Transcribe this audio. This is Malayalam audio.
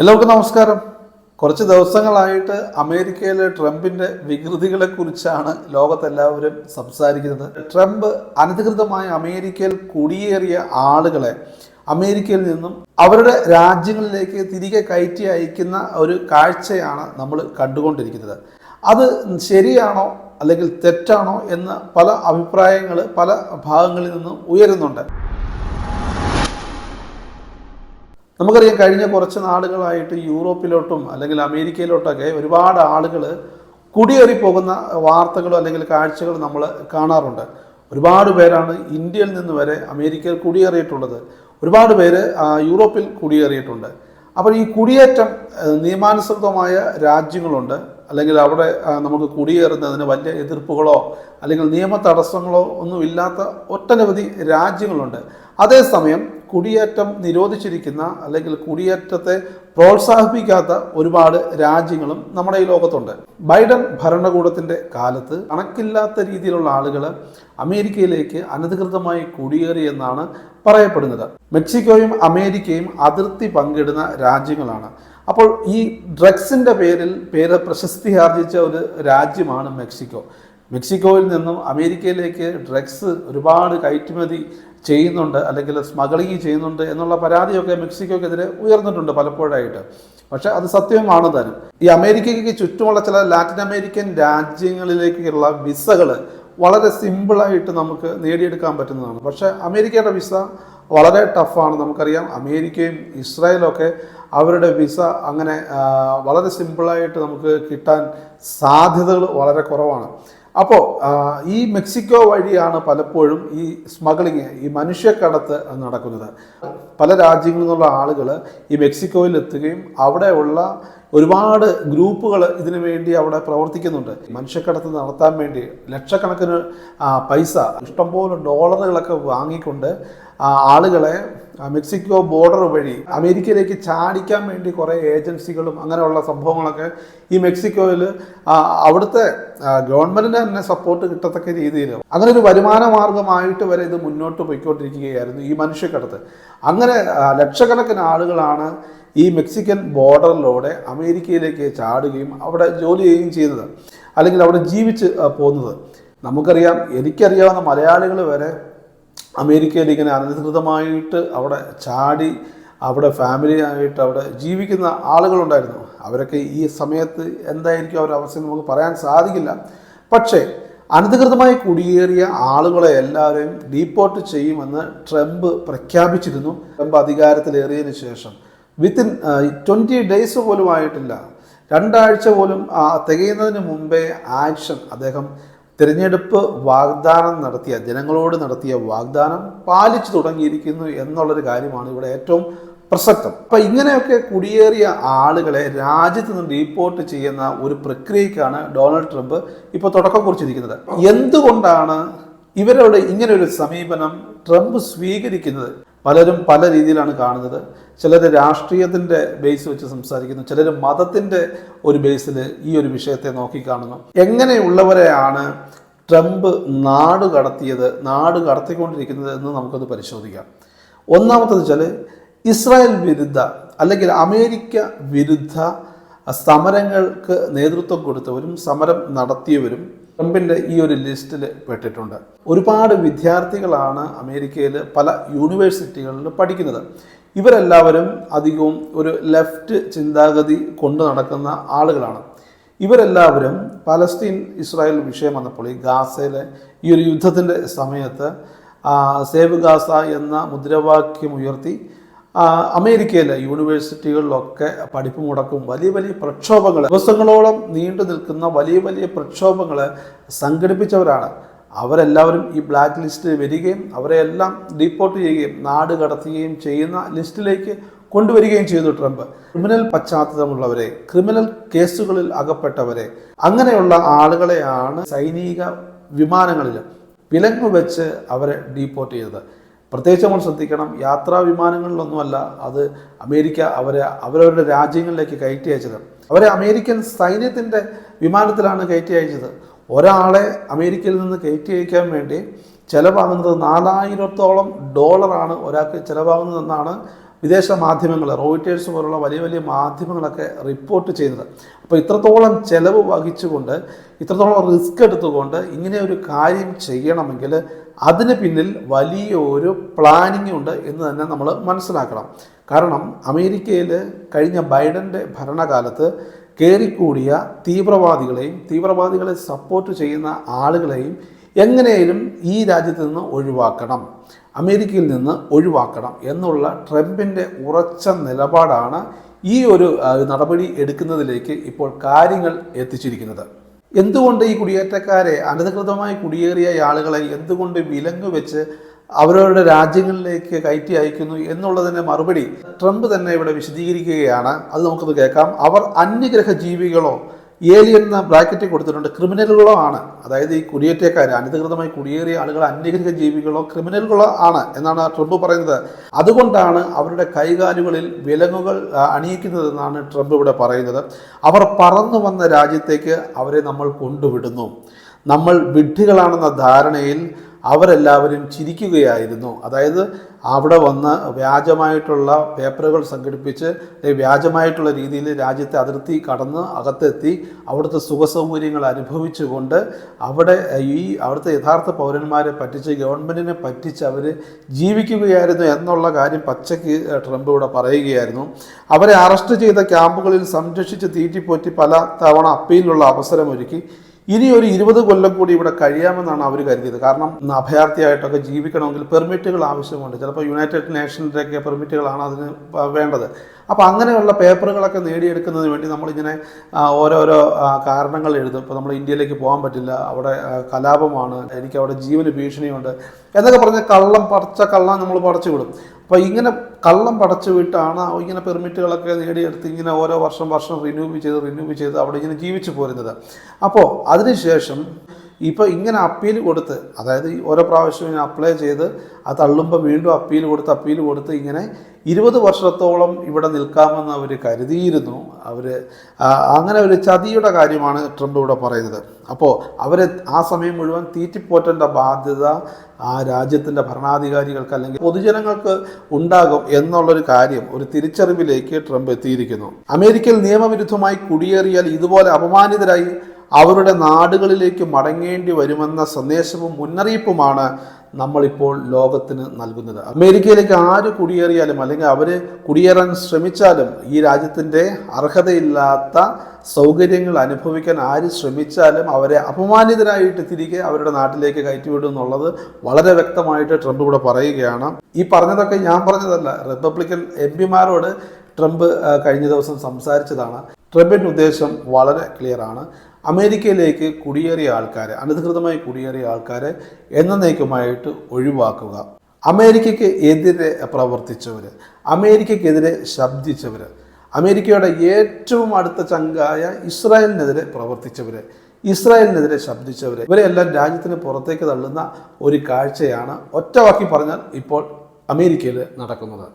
എല്ലാവർക്കും നമസ്കാരം. കുറച്ച് ദിവസങ്ങളായിട്ട് അമേരിക്കയിലെ ട്രംപിന്റെ വികൃതികളെ കുറിച്ചാണ് ലോകത്തെല്ലാവരും സംസാരിക്കുന്നത്. ട്രംപ് അനധികൃതമായി അമേരിക്കയിൽ കുടിയേറിയ ആളുകളെ അമേരിക്കയിൽ നിന്നും അവരുടെ രാജ്യങ്ങളിലേക്ക് തിരികെ കയറ്റി അയക്കുന്ന ഒരു കാഴ്ചയാണ് നമ്മൾ കണ്ടുകൊണ്ടിരിക്കുന്നത്. അത് ശരിയാണോ അല്ലെങ്കിൽ തെറ്റാണോ എന്ന് പല അഭിപ്രായങ്ങൾ പല ഭാഗങ്ങളിൽ നിന്നും ഉയരുന്നുണ്ട്. നമുക്കറിയാം കഴിഞ്ഞ കുറച്ച് നാളുകളായിട്ട് യൂറോപ്പിലോട്ടും അല്ലെങ്കിൽ അമേരിക്കയിലോട്ടൊക്കെ ഒരുപാട് ആളുകൾ കുടിയേറി പോകുന്ന വാർത്തകളോ അല്ലെങ്കിൽ കാഴ്ചകൾ നമ്മൾ കാണാറുണ്ട്. ഒരുപാട് പേരാണ് ഇന്ത്യയിൽ നിന്ന് വരെ അമേരിക്കയിൽ കുടിയേറിയിട്ടുള്ളത്. ഒരുപാട് പേര് യൂറോപ്പിൽ കുടിയേറിയിട്ടുണ്ട്. അപ്പോൾ ഈ കുടിയേറ്റം നിയമാനുസൃതമായ രാജ്യങ്ങളുണ്ട്. അല്ലെങ്കിൽ അവിടെ നമുക്ക് കുടിയേറുന്നതിന് വലിയ എതിർപ്പുകളോ അല്ലെങ്കിൽ നിയമ തടസ്സങ്ങളോ ഒന്നുമില്ലാത്ത ഒട്ടനവധി രാജ്യങ്ങളുണ്ട്. അതേസമയം കുടിയേറ്റം നിരോധിച്ചിരിക്കുന്ന അല്ലെങ്കിൽ കുടിയേറ്റത്തെ പ്രോത്സാഹിപ്പിക്കാത്ത ഒരുപാട് രാജ്യങ്ങളും നമ്മുടെ ഈ ലോകത്തുണ്ട്. ബൈഡൻ ഭരണകൂടത്തിന്റെ കാലത്ത് കണക്കില്ലാത്ത രീതിയിലുള്ള ആളുകൾ അമേരിക്കയിലേക്ക് അനധികൃതമായി കുടിയേറി എന്നാണ് പറയപ്പെടുന്നത്. മെക്സിക്കോയും അമേരിക്കയും അതിർത്തി പങ്കിടുന്ന രാജ്യങ്ങളാണ്. അപ്പോൾ ഈ ഡ്രഗ്സിന്റെ പേരിൽ പേര് പ്രശസ്തി ആർജിച്ച ഒരു രാജ്യമാണ് മെക്സിക്കോ. മെക്സിക്കോയിൽ നിന്നും അമേരിക്കയിലേക്ക് ഡ്രഗ്സ് ഒരുപാട് കയറ്റുമതി ചെയ്യുന്നുണ്ട് അല്ലെങ്കിൽ സ്മഗ്ലിംഗ് ചെയ്യുന്നുണ്ട് എന്നുള്ള പരാതിയൊക്കെ മെക്സിക്കോക്കെതിരെ ഉയർന്നിട്ടുണ്ട് പലപ്പോഴായിട്ട്. പക്ഷേ അത് സത്യമാണ് താനും ഈ അമേരിക്കയ്ക്ക് ചുറ്റുമുള്ള ചില ലാറ്റിൻ അമേരിക്കൻ രാജ്യങ്ങളിലേക്കുള്ള വിസകൾ വളരെ സിമ്പിളായിട്ട് നമുക്ക് നേടിയെടുക്കാൻ പറ്റുന്നതാണ്. പക്ഷേ അമേരിക്കയുടെ വിസ വളരെ ടഫാണ് നമുക്കറിയാം. അമേരിക്കയും ഇസ്രായേലൊക്കെ അവരുടെ വിസ അങ്ങനെ വളരെ സിമ്പിളായിട്ട് നമുക്ക് കിട്ടാൻ സാധ്യതകൾ വളരെ കുറവാണ്. അപ്പോൾ ഈ മെക്സിക്കോ വഴിയാണ് പലപ്പോഴും ഈ സ്മഗ്ലിങ് ഈ മനുഷ്യക്കടത്ത് നടക്കുന്നത്. പല രാജ്യങ്ങളിൽ നിന്നുള്ള ആളുകൾ ഈ മെക്സിക്കോയിൽ എത്തുകയും അവിടെയുള്ള ഒരുപാട് ഗ്രൂപ്പുകൾ ഇതിനു വേണ്ടി അവിടെ പ്രവർത്തിക്കുന്നുണ്ട്. മനുഷ്യക്കടത്ത് നടത്താൻ വേണ്ടി ലക്ഷക്കണക്കിന് പൈസ ഇഷ്ടംപോലെ ഡോളറുകളൊക്കെ വാങ്ങിക്കൊണ്ട് ആളുകളെ മെക്സിക്കോ ബോർഡർ വഴി അമേരിക്കയിലേക്ക് ചാടിക്കാൻ വേണ്ടി കുറേ ഏജൻസികളും അങ്ങനെയുള്ള സംഭവങ്ങളൊക്കെ ഈ മെക്സിക്കോയിൽ അവിടുത്തെ ഗവൺമെന്റിന് തന്നെ സപ്പോർട്ട് കിട്ടത്തക്ക രീതിയിൽ. അങ്ങനെ ഒരു വരുമാന മാർഗമായിട്ട് വരെ ഇത് മുന്നോട്ട് പോയിക്കൊണ്ടിരിക്കുകയായിരുന്നു ഈ മനുഷ്യക്കടത്ത്. അങ്ങനെ ലക്ഷക്കണക്കിന് ആളുകളാണ് ഈ മെക്സിക്കൻ ബോർഡറിലൂടെ അമേരിക്കയിലേക്ക് ചാടുകയും അവിടെ ജോലി ചെയ്യുകയും ചെയ്യുന്നത് അല്ലെങ്കിൽ അവിടെ ജീവിച്ച് പോകുന്നത് നമുക്കറിയാം എനിക്കറിയാവുന്ന മലയാളികൾ വരെ അമേരിക്കയിൽ ഇങ്ങനെ അനധികൃതമായിട്ട് അവിടെ ചാടി അവിടെ ഫാമിലി ആയിട്ട് അവിടെ ജീവിക്കുന്ന ആളുകളുണ്ടായിരുന്നു. അവരൊക്കെ ഈ സമയത്ത് എന്തായിരിക്കും അവരുടെ അവസ്ഥ നമുക്ക് പറയാൻ സാധിക്കില്ല. പക്ഷേ അനധികൃതമായി കുടിയേറിയ ആളുകളെ എല്ലാവരെയും ഡീപ്പോർട്ട് ചെയ്യുമെന്ന് ട്രംപ് പ്രഖ്യാപിച്ചിരുന്നു. ട്രംപ് അധികാരത്തിലേറിയതിനു ശേഷം. വിത്തിൻ ട്വന്റി ഡേയ്സ് പോലും ആയിട്ടില്ല. രണ്ടാഴ്ച പോലും തികയുന്നതിന് മുമ്പേ ആക്ഷൻ അദ്ദേഹം തിരഞ്ഞെടുപ്പ് വാഗ്ദാനം നടത്തിയ ജനങ്ങളോട് നടത്തിയ വാഗ്ദാനം പാലിച്ചു തുടങ്ങിയിരിക്കുന്നു എന്നുള്ളൊരു കാര്യമാണ് ഇവിടെ ഏറ്റവും പ്രസക്തം. അപ്പം ഇങ്ങനെയൊക്കെ കുടിയേറിയ ആളുകളെ രാജ്യത്ത് നിന്ന് ഡീപ്പോർട്ട് ചെയ്യുന്ന ഒരു പ്രക്രിയക്കാണ് ഡൊണാൾഡ് ട്രംപ് ഇപ്പോൾ തുടക്കം കുറിച്ചിരിക്കുന്നത്. എന്തുകൊണ്ടാണ് ഇവരോട് ഇങ്ങനെ ഒരു സമീപനം ട്രംപ് സ്വീകരിക്കുന്നത്? പലരും പല രീതിയിലാണ് കാണുന്നത്. ചിലർ രാഷ്ട്രീയത്തിന്റെ ബേസ് വെച്ച് സംസാരിക്കുന്നു. ചിലർ മതത്തിന്റെ ഒരു ബേസിൽ ഈ ഒരു വിഷയത്തെ നോക്കിക്കാണുന്നു എങ്ങനെയുള്ളവരെയാണ് ട്രംപ് നാട് കടത്തിയത് നാട് കടത്തിക്കൊണ്ടിരിക്കുന്നത് എന്ന് നമുക്കത് പരിശോധിക്കാം. ഒന്നാമത്തത് വെച്ചാൽ ഇസ്രായേൽ വിരുദ്ധ അല്ലെങ്കിൽ അമേരിക്ക വിരുദ്ധ സമരങ്ങൾക്ക് നേതൃത്വം കൊടുത്തവരും സമരം നടത്തിയവരും ട്രംപിന്റെ ഈ ഒരു ലിസ്റ്റിൽ പെട്ടിട്ടുണ്ട്. ഒരുപാട് വിദ്യാർത്ഥികളാണ് അമേരിക്കയിൽ പല യൂണിവേഴ്സിറ്റികളിൽ പഠിക്കുന്നത്. ഇവരെല്ലാവരും അധികവും ഒരു ലെഫ്റ്റ് ചിന്താഗതി കൊണ്ടു നടക്കുന്ന ആളുകളാണ്. ഇവരെല്ലാവരും പലസ്തീൻ ഇസ്രായേൽ വിഷയം വന്നപ്പോൾ ഈ ഗാസയിലെ ഈ ഒരു യുദ്ധത്തിന്റെ സമയത്ത് സേവ് ഗാസ എന്ന മുദ്രാവാക്യം ഉയർത്തി അമേരിക്കയിലെ യൂണിവേഴ്സിറ്റികളിലൊക്കെ പഠിപ്പ് മുടക്കും വലിയ വലിയ പ്രക്ഷോഭങ്ങൾ. ദിവസങ്ങളോളം നീണ്ടു നിൽക്കുന്ന വലിയ വലിയ പ്രക്ഷോഭങ്ങൾ സംഘടിപ്പിച്ചവരാണ്. അവരെല്ലാവരും ഈ ബ്ലാക്ക് ലിസ്റ്റിൽ വരികയും അവരെയെല്ലാം ഡീപ്പോർട്ട് ചെയ്യുകയും നാട് കടത്തുകയും ചെയ്യുന്ന ലിസ്റ്റിലേക്ക് കൊണ്ടുവരികയും ചെയ്തു ട്രംപ്. ക്രിമിനൽ പശ്ചാത്തലമുള്ളവരെ ക്രിമിനൽ കേസുകളിൽ അകപ്പെട്ടവരെ അങ്ങനെയുള്ള ആളുകളെയാണ് സൈനിക വിമാനങ്ങളിൽ വിലങ്ങ് വെച്ച് അവരെ ഡീപ്പോർട്ട് ചെയ്തത്. പ്രത്യേകിച്ച് നമ്മൾ ശ്രദ്ധിക്കണം യാത്രാ വിമാനങ്ങളിലൊന്നുമല്ല അത് അമേരിക്ക അവരെ അവരവരുടെ രാജ്യങ്ങളിലേക്ക് കയറ്റി അയച്ചത്. അവരെ അമേരിക്കൻ സൈന്യത്തിന്റെ വിമാനത്തിലാണ് കയറ്റി അയച്ചത്. ഒരാളെ അമേരിക്കയിൽ നിന്ന് കയറ്റി അയക്കാൻ വേണ്ടി ചിലവാകുന്നത് നാലായിരത്തോളം ഡോളറാണ് ഒരാൾക്ക് ചിലവാകുന്നതെന്നാണ് വിദേശ മാധ്യമങ്ങൾ റോയിറ്റേഴ്സ് പോലുള്ള വലിയ വലിയ മാധ്യമങ്ങളൊക്കെ റിപ്പോർട്ട് ചെയ്യുന്നത്. അപ്പോൾ ഇത്രത്തോളം ചെലവ് വഹിച്ചുകൊണ്ട് ഇത്രത്തോളം റിസ്ക് എടുത്തുകൊണ്ട് ഇങ്ങനെ ഒരു കാര്യം ചെയ്യണമെങ്കിൽ അതിന് പിന്നിൽ വലിയൊരു പ്ലാനിങ് ഉണ്ട് എന്ന് തന്നെ നമ്മൾ മനസ്സിലാക്കണം. കാരണം അമേരിക്കയിൽ കഴിഞ്ഞ ബൈഡന്റെ ഭരണകാലത്ത് കയറിക്കൂടിയ തീവ്രവാദികളെയും തീവ്രവാദികളെ സപ്പോർട്ട് ചെയ്യുന്ന ആളുകളെയും എങ്ങനെയും ഈ രാജ്യത്ത് നിന്ന് ഒഴിവാക്കണം. അമേരിക്കയിൽ നിന്ന് ഒഴിവാക്കണം എന്നുള്ള ട്രംപിന്റെ ഉറച്ച നിലപാടാണ് ഈ ഒരു നടപടി എടുക്കുന്നതിലേക്ക് ഇപ്പോൾ കാര്യങ്ങൾ എത്തിച്ചിരിക്കുന്നത്. എന്തുകൊണ്ട് ഈ കുടിയേറ്റക്കാരെ അനധികൃതമായി കുടിയേറിയ ആളുകളെ എന്തുകൊണ്ട് വിലങ്ങ് വെച്ച് അവരവരുടെ രാജ്യങ്ങളിലേക്ക് കയറ്റി അയക്കുന്നു എന്നുള്ളതിന്റെ മറുപടി ട്രംപ് തന്നെ ഇവിടെ വിശദീകരിക്കുകയാണ്. അത് നമുക്കത് കേൾക്കാം. അവർ അന്യഗ്രഹ ജീവികളോ ഏലിയൻ എന്ന ബ്രാക്കറ്റിൽ കൊടുത്തിട്ടുണ്ട്. ക്രിമിനലുകളോ ആണ്. അതായത് ഈ കുടിയേറ്റക്കാർ അനധികൃതമായി കുടിയേറിയ ആളുകൾ അന്യഗ്രഹ ജീവികളോ ക്രിമിനലുകളോ ആണ് എന്നാണ് ട്രംപ് പറയുന്നത്. അതുകൊണ്ടാണ് അവരുടെ കൈകാലുകളിൽ വിലങ്ങുകൾ അണിയിക്കുന്നതെന്നാണ് ട്രംപ് ഇവിടെ പറയുന്നത്. അവർ പറന്നു വന്ന രാജ്യത്തേക്ക് അവരെ നമ്മൾ കൊണ്ടുവിടുന്നു. നമ്മൾ വിഡ്ഢികളാണെന്ന ധാരണയിൽ അവരെല്ലാവരും ചിരിക്കുകയായിരുന്നു. അതായത് അവിടെ വന്ന് വ്യാജമായിട്ടുള്ള പേപ്പറുകൾ സംഘടിപ്പിച്ച് വ്യാജമായിട്ടുള്ള രീതിയിൽ രാജ്യത്തെ അതിർത്തി കടന്ന് അകത്തെത്തി അവിടുത്തെ സുഖസൗകര്യങ്ങൾ അനുഭവിച്ചുകൊണ്ട് അവിടെ ഈ അവിടുത്തെ യഥാർത്ഥ പൗരന്മാരെ പറ്റിച്ച് ഗവൺമെന്റിനെ പറ്റിച്ച് അവർ ജീവിക്കുകയായിരുന്നു എന്നുള്ള കാര്യം പച്ചയ്ക്ക് ട്രംപ് ഇവിടെ പറയുകയായിരുന്നു. അവരെ അറസ്റ്റ് ചെയ്ത ക്യാമ്പുകളിൽ സംരക്ഷിച്ച് തീറ്റിപ്പോറ്റി പല തവണ അപ്പീലിനുള്ള അവസരമൊരുക്കി. ഇനി ഒരു ഇരുപത് കൊല്ലം കൂടി ഇവിടെ കഴിയാമെന്നാണ് അവർ കരുതിയത്. കാരണം അഭയാർത്ഥിയായിട്ടൊക്കെ ജീവിക്കണമെങ്കിൽ പെർമിറ്റുകൾ ആവശ്യമുണ്ട്. ചിലപ്പോൾ യുണൈറ്റഡ് നേഷൻസിന്റെയൊക്കെ പെർമിറ്റുകളാണ് അതിന് വേണ്ടത്. അപ്പോൾ അങ്ങനെയുള്ള പേപ്പറുകളൊക്കെ നേടിയെടുക്കുന്നതിന് വേണ്ടി നമ്മളിങ്ങനെ ഓരോരോ കാരണങ്ങൾ എഴുതും. ഇപ്പോൾ നമ്മൾ ഇന്ത്യയിലേക്ക് പോകാൻ പറ്റില്ല. അവിടെ കലാപമാണ്. എനിക്ക് അവിടെ ജീവന് ഭീഷണിയുണ്ട്. എന്നൊക്കെ പറഞ്ഞ് കള്ളം പടച്ച കള്ളം നമ്മൾ പടച്ചു വിടും അപ്പോൾ ഇങ്ങനെ കള്ളം പടച്ചു വിട്ടാണ് ഇങ്ങനെ പെർമിറ്റുകളൊക്കെ നേടിയെടുത്ത് ഇങ്ങനെ ഓരോ വർഷം വർഷം റിന്യൂവ് ചെയ്ത് റിന്യൂവ് ചെയ്ത് അവിടെ ഇങ്ങനെ ജീവിച്ചു പോരുന്നത്. അപ്പോൾ അതിനുശേഷം ഇപ്പോൾ ഇങ്ങനെ അപ്പീൽ കൊടുത്ത് അതായത് ഓരോ പ്രാവശ്യം ഇങ്ങനെ അപ്ലൈ ചെയ്ത് അത് തള്ളുമ്പോൾ വീണ്ടും അപ്പീൽ കൊടുത്ത് അപ്പീൽ കൊടുത്ത് ഇങ്ങനെ ഇരുപത് വർഷത്തോളം ഇവിടെ നിൽക്കാമെന്ന് അവർ കരുതിയിരുന്നു. അവർ അങ്ങനെ ഒരു ചതിയുടെ കാര്യമാണ് ട്രംപ് ഇവിടെ പറയുന്നത്. അപ്പോൾ അവർ ആ സമയം മുഴുവൻ തീറ്റിപ്പോറ്റേണ്ട ബാധ്യത ആ രാജ്യത്തിന്റെ ഭരണാധികാരികൾക്ക് അല്ലെങ്കിൽ പൊതുജനങ്ങൾക്ക് ഉണ്ടാകും എന്നുള്ളൊരു കാര്യം ഒരു തിരിച്ചറിവിലേക്ക് ട്രംപ് എത്തിയിരിക്കുന്നു. അമേരിക്കയിൽ നിയമവിരുദ്ധമായി കുടിയേറിയാൽ ഇതുപോലെ അപമാനിതരായി അവരുടെ നാടുകളിലേക്ക് മടങ്ങേണ്ടി വരുമെന്ന സന്ദേശവും മുന്നറിയിപ്പുമാണ് നമ്മളിപ്പോൾ ലോകത്തിന് നൽകുന്നത്. അമേരിക്കയിലേക്ക് ആര് കുടിയേറിയാലും അല്ലെങ്കിൽ അവർ കുടിയേറാൻ ശ്രമിച്ചാലും ഈ രാജ്യത്തിന്റെ അർഹതയില്ലാത്ത സൗകര്യങ്ങൾ അനുഭവിക്കാൻ ആര് ശ്രമിച്ചാലും അവരെ അപമാനിതരായിട്ട് തിരികെ അവരുടെ നാട്ടിലേക്ക് കയറ്റിവിടും എന്നുള്ളത് വളരെ വ്യക്തമായിട്ട് ട്രംപ് ഇവിടെ പറയുകയാണ്. ഈ പറഞ്ഞതൊക്കെ ഞാൻ പറഞ്ഞതല്ല. റിപ്പബ്ലിക്കൻ എം പിമാരോട് ട്രംപ് കഴിഞ്ഞ ദിവസം സംസാരിച്ചതാണ്. ട്രംപിന്റെ ഉദ്ദേശം വളരെ ക്ലിയർ ആണ് അമേരിക്കയിലേക്ക് കുടിയേറിയ ആൾക്കാരെ അനധികൃതമായി കുടിയേറിയ ആൾക്കാരെ എന്നേക്കുമായിട്ട് ഒഴിവാക്കുക. അമേരിക്കയ്ക്ക് എതിരെ പ്രവർത്തിച്ചവർ അമേരിക്കയ്ക്കെതിരെ ശബ്ദിച്ചവർ അമേരിക്കയുടെ ഏറ്റവും അടുത്ത ചങ്കായ ഇസ്രായേലിനെതിരെ പ്രവർത്തിച്ചവർ ഇസ്രായേലിനെതിരെ ശബ്ദിച്ചവർ ഇവരെല്ലാം രാജ്യത്തിന് പുറത്തേക്ക് തള്ളുന്ന ഒരു കാഴ്ചയാണ് ഒറ്റവാക്കി പറഞ്ഞാൽ ഇപ്പോൾ അമേരിക്കയിൽ നടക്കുന്നത്.